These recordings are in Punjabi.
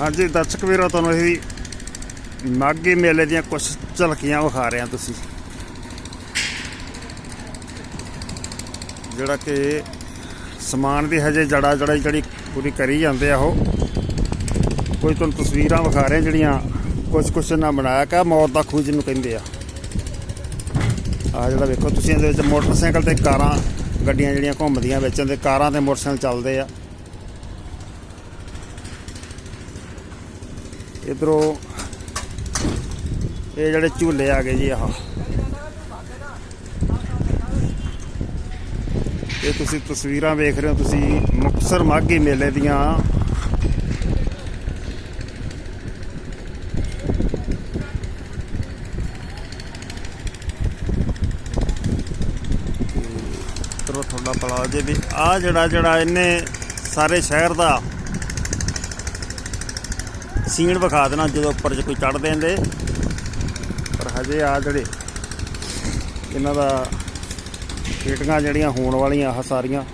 ਹਾਂਜੀ, ਦਰਸ਼ਕ ਵੀਰੋ, ਤੁਹਾਨੂੰ ਅਸੀਂ ਮਾਘੀ ਮੇਲੇ ਦੀਆਂ ਕੁਝ ਝਲਕੀਆਂ ਵਿਖਾ ਰਹੇ ਹਾਂ ਤੁਸੀਂ। ਜਿਹੜਾ ਕਿ ਸਮਾਨ ਦੀ ਹਜੇ ਜੜਾ ਜੜਾ ਜਿਹੜੀ ਪੂਰੀ ਕਰੀ ਜਾਂਦੇ ਆ ਉਹ। ਕੋਈ ਤੁਹਾਨੂੰ ਤਸਵੀਰਾਂ ਵਿਖਾ ਰਹੇ ਜਿਹੜੀਆਂ ਕੁਝ ਕੁਝ ਨਾ ਬਣਾਇਆ ਕਾ ਮੌਤ ਦਾ ਖੂਜ ਨੂੰ ਕਹਿੰਦੇ ਆ। ਆ ਜਿਹੜਾ ਵੇਖੋ ਤੁਸੀਂ ਇਹਦੇ ਵਿੱਚ ਮੋਟਰਸਾਈਕਲ ਤੇ ਕਾਰਾਂ, ਗੱਡੀਆਂ ਜਿਹੜੀਆਂ ਘੁੰਮਦੀਆਂ, ਵਿੱਚ ਤੇ ਕਾਰਾਂ ਤੇ ਮੋਟਰਸਾਈਕਲ ਚੱਲਦੇ ਆ। ਇਧਰੋਂ ਇਹ ਜਿਹੜੇ ਝੂਲੇ ਆ ਗਏ ਜੀ ਆਹ। ਇਹ ਤੁਸੀਂ ਤਸਵੀਰਾਂ ਵੇਖ ਰਹੇ ਹੋ, ਤੁਸੀਂ ਮੁਕਤਸਰ ਮਾਘੀ ਮੇਲੇ ਦੀਆਂ। ਤਰੋ ਤੁਹਾਡਾ ਪਲਾਓ ਜੇ ਵੀ ਆ ਜਿਹੜਾ ਜਿਹੜਾ ਇਹਨੇ ਸਾਰੇ ਸ਼ਹਿਰ ਦਾ ਸੀਣ ਵਿਖਾ ਦੇਣਾ ਜਦੋਂ ਉੱਪਰ 'ਚ ਕੋਈ ਚੜ ਦੇਂਦੇ। ਪਰ ਹਜੇ ਆ ਜਿਹੜੇ ਇਹਨਾਂ ਦਾ ਖੇਡਾਂ ਜਿਹੜੀਆਂ ਹੋਣ ਵਾਲੀਆਂ, ਆਹ ਸਾਰੀਆਂ।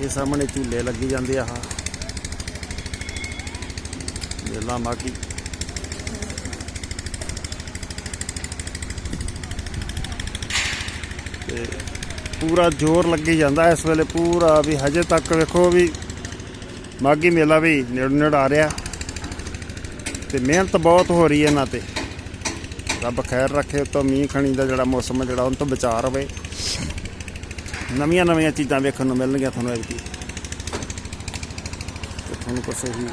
ਇਹ ਸਾਹਮਣੇ ਝੂਲੇ ਲੱਗੀ ਜਾਂਦੇ ਆ, ਆਹ। ਮੇਲਾ ਮਾਗੀ ਤੇ ਪੂਰਾ ਜ਼ੋਰ ਲੱਗੀ ਜਾਂਦਾ ਇਸ ਵੇਲੇ ਪੂਰਾ ਵੀ ਹਜੇ ਤੱਕ ਵੇਖੋ ਵੀ ਮਾਗੀ ਮੇਲਾ ਵੀ ਨੇੜ ਨੇੜ ਆ ਰਿਹਾ। ਤੇ ਮਿਹਨਤ ਬਹੁਤ ਹੋ ਰਹੀ ਹੈ ਇਹਨਾਂ ਤੇ। ਰੱਬ ਖੈਰ ਰੱਖੇ ਤੋਂ ਮੀਂਹ ਖਣੀ ਦਾ ਜਿਹੜਾ ਮੌਸਮ ਹੈ ਜਿਹੜਾ, ਉਹਨਾਂ ਤੋਂ ਬਚਾ ਰਵੇ। ਨਵੀਆਂ ਨਵੀਆਂ ਚੀਜ਼ਾਂ ਵੇਖਣ ਨੂੰ ਮਿਲਣਗੀਆਂ ਤੁਹਾਨੂੰ ਐਤਕੀ। ਤੇ ਤੁਹਾਨੂੰ ਕੁਛ ਹੀ